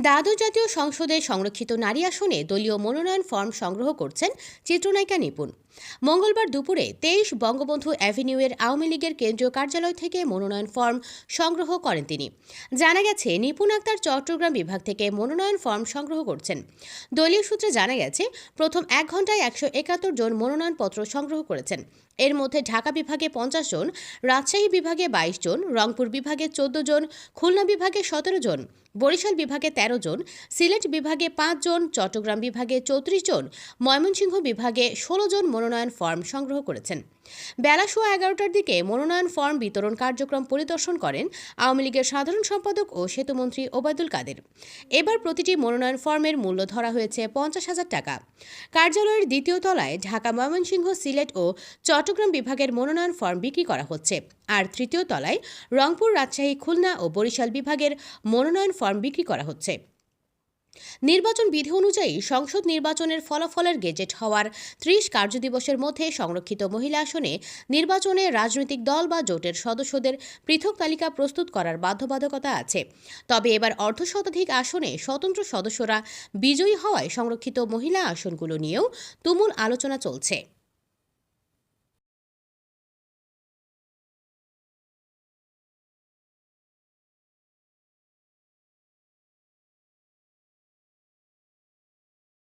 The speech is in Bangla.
দ্বাদশ জাতীয় সংসদে সংরক্ষিত নারী আসনে দলীয় মনোনয়ন ফর্ম সংগ্রহ করছেন চিত্রনায়িকা নিপুণ। মঙ্গলবার দুপুরে তেইশ বঙ্গবন্ধু অ্যাভিনিউয়ের আওয়ামী লীগের কেন্দ্রীয় কার্যালয় থেকে মনোনয়ন ফর্ম সংগ্রহ করেন তিনি। জানা গেছে, নিপুণ আক্তার চট্টগ্রাম বিভাগ থেকে মনোনয়ন ফর্ম সংগ্রহ করছেন। দলীয় সূত্রে জানা গেছে, প্রথম এক ঘন্টায় একশো একাত্তর জন মনোনয়নপত্র সংগ্রহ করেছেন। এর মধ্যে ঢাকা বিভাগে পঞ্চাশ জন, রাজশাহী বিভাগে বাইশ জন, রংপুর বিভাগে চোদ্দ জন, খুলনা বিভাগে সতেরো জন, বরিশাল বিভাগে ১৩ জন, সিলেট বিভাগে পাঁচ জন, চট্টগ্রাম বিভাগে চৌত্রিশ জন, ময়মনসিংহ বিভাগে ষোলো জন মনোনয়ন ফর্ম সংগ্রহ করেছেন। বেলা সোয়া এগারোটার দিকে মনোনয়ন ফর্ম বিতরণ কার্যক্রম পরিদর্শন করেন আওয়ামী লীগের সাধারণ সম্পাদক ও সেতুমন্ত্রী ওবায়দুল কাদের। এবার প্রতিটি মনোনয়ন ফর্মের মূল্য ধরা হয়েছে পঞ্চাশ হাজার টাকা। কার্যালয়ের দ্বিতীয় তলায় ঢাকা ময়মনসিংহ সিলেট ও চট্টগ্রাম বিভাগের মনোনয়ন ফর্ম বিক্রি করা হচ্ছে। আর তৃতীয় তলায় রংপুর, রাজশাহী, খুলনা ও বরিশাল বিভাগের মনোনয়ন ফর্ম বিক্রি করা হচ্ছে। নির্বাচন বিধি অনুযায়ী সংসদ নির্বাচনের ফলাফলের গেজেট হওয়ার ত্রিশ কার্যদিবসের মধ্যে সংরক্ষিত মহিলা আসনে নির্বাচনে রাজনৈতিক দল বা জোটের সদস্যদের পৃথক তালিকা প্রস্তুত করার বাধ্যবাধকতা আছে। তবে এবার অর্ধ শতাধিক আসনে স্বতন্ত্র সদস্যরা বিজয়ী হওয়ায় সংরক্ষিত মহিলা আসনগুলো নিয়েও তুমুল আলোচনা চলছে।